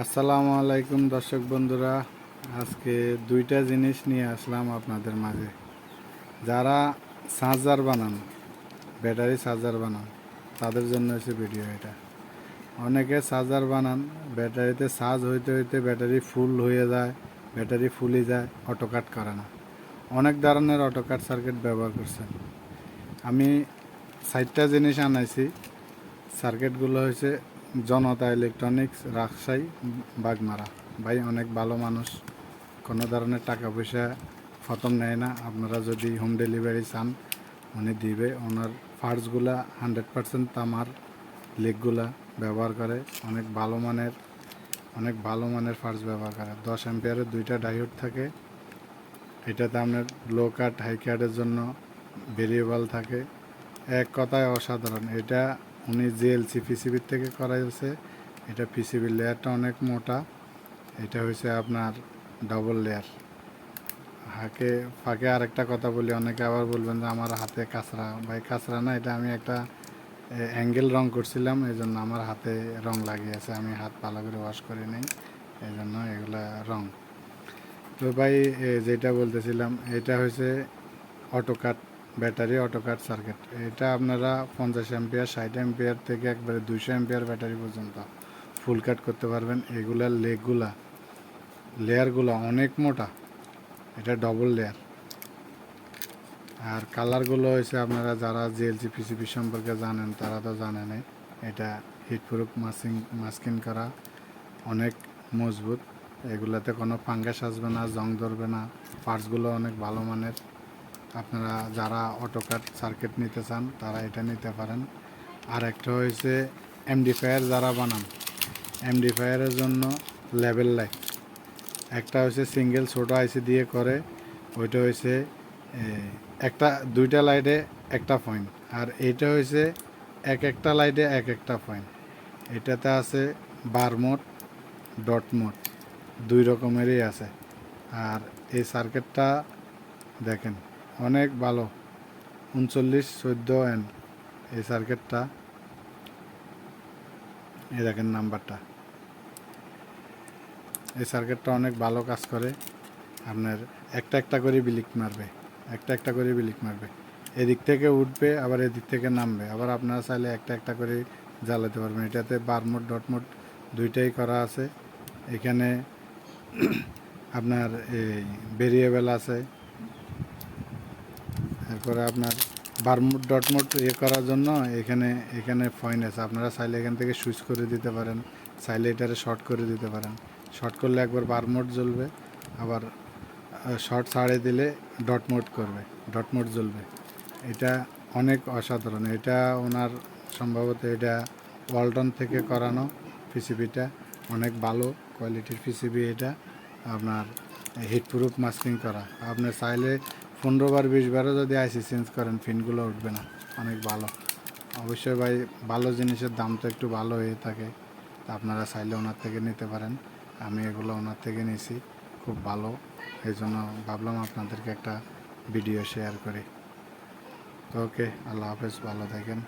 আসসালামু আলাইকুম দর্শক বন্ধুরা। আজকে দুইটা জিনিস নিয়ে আসলাম আপনাদের মাঝে। যারা চার্জার বানান, ব্যাটারি চার্জার বানান, তাদের জন্য হচ্ছে ভিডিও এটা। অনেকে চার্জার বানান, ব্যাটারিতে চার্জ হইতে হইতে ব্যাটারি ফুল হয়ে যায়, ব্যাটারি ফুলে যায় অটোকাট করে না। অনেক ধরনের অটোকাট সার্কিট ব্যবহার করছেন। আমি সাইটটা জিনিস আনাইছি। সার্কিটগুলো হয়েছে জনতা ইলেকট্রনিক্স রাজশাহী, বাগমারা। ভাই, অনেক ভালো মানুষ। কোনো ধরনের টাকা পয়সা খতম নেয় না। আপনারা যদি হোম ডেলিভারি চান, উনি দিবে। ওনার পার্টসগুলা হান্ড্রেড পার্সেন্ট তামার লেগগুলা ব্যবহার করে। অনেক ভালো মানের, অনেক ভালো মানের পার্টস ব্যবহার করে। দশ অ্যাম্পিয়ারের দুইটা ডায়োড থাকে। এটাতে আপনার লো কাট হাই কাটের জন্য ভেরিয়েবল থাকে। এক কথায় অসাধারণ। এটা উনি জিএলসি পিসিবির থেকে করাইছে। এটা পিসিবির লেয়ারটা অনেক মোটা। এটা হয়েছে আপনার ডবল লেয়ার। হাকে, ফাঁকে আরেকটা কথা বলি, অনেকে আবার বলবেন যে আমার হাতে কাঁচরা। ভাই, কাঁচরা না, এটা আমি একটা অ্যাঙ্গেল রং করছিলাম এই জন্য আমার হাতে রং লাগিয়েছে। আমি হাত ভালো করে ওয়াশ করে নেই এই জন্য এগুলা রং। তো ভাই যেটা বলতেছিলাম, এটা হয়েছে অটোকাট ব্যাটারি অটোকাট সার্কিট এটা আপনারা পঞ্চাশ অ্যাম্পিয়ার ষাট অ্যাম্পিয়ার থেকে একবারে দুইশো অ্যাম্পিয়ার ব্যাটারি পর্যন্ত ফুল কাট করতে পারবেন। এগুলার লেগগুলা লেয়ারগুলো অনেক মোটা। এটা ডবল লেয়ার। আর কালারগুলো হয়েছে আপনারা যারা জিএলসি পিসিপি সম্পর্কে জানেন, তারা তো জানেনই এটা হিটপ্রুফ মাস্কিং মাস্কিং করা অনেক মজবুত। এগুলাতে কোনো ফাঙ্গাস আসবে না, জং ধরবে না। পার্টসগুলো অনেক ভালো মানের। আপনারা যারা অটোকাট সার্কিট নিতে চান, তারা এটা নিতে পারেন। আর একটা হয়েছে এমডিফায়ার যারা বানান এমডিফায়ারের জন্য লেভেল লাইট একটা হচ্ছে সিঙ্গেল ছোটো আইসি দিয়ে করে, ওইটা হয়েছে একটা, দুইটা লাইটে একটা পয়েন্ট আর এইটা হয়েছে এক একটা লাইটে এক একটা পয়েন্ট এটাতে আছে বার মোড ডট মোড দুই রকমেরই আছে। আর এই সার্কিটটা দেখেন অনেক ভালো। উনচল্লিশ, চোদ্দ এন এই সার্কেটটা এই দেখেন নাম্বারটা এই সার্কেটটা অনেক ভালো কাজ করে। আপনার একটা একটা করে বিলিক মারবে। একটা একটা করে বিলিক মারবে। এদিক থেকে উঠবে, আবার এদিক থেকে নামবে। আবার আপনারা চাইলে একটা একটা করে জ্বালাতে পারবেন। এটাতে বার মোড ডট মোড দুইটাই করা আছে। এখানে আপনার এই ভেরিয়েবল আছে। এরপরে আপনার বারমুড ডট মোড ইয়ে করার জন্য এখানে এখানে পয়েন্ট আছে। আপনারা চাইলে এখান থেকে সুইচ করে দিতে পারেন। চাইলে এটারে শর্ট করে দিতে পারেন। শর্ট করলে একবার বার মোড জ্বলবে, আবার শর্ট ছাড়ে দিলে ডট মোড করবে ডট মোড জ্বলবে। এটা অনেক অসাধারণ। এটা ওনার সম্ভবত এটা ওয়ালটন থেকে করানো পিসিবিটা। অনেক ভালো কোয়ালিটির পিসিবি এটা। আপনার হিটপ্রুফ মাস্কিং করা। আপনি চাইলে পনেরো বার বিশ বারও যদি আইসি চেঞ্জ করেন, ফিনগুলো উঠবে না। অনেক ভালো। অবশ্যই ভাই, ভালো জিনিসের দাম তো একটু ভালো হয়ে থাকে। আপনারা চাইলে ওনার থেকে নিতে পারেন। আমি এগুলো ওনার থেকে নিয়েছি খুব ভালো। এই জন্য ভাবলাম আপনাদেরকে একটা ভিডিও শেয়ার করি। ওকে আল্লাহ হাফেজ, ভালো থাকেন।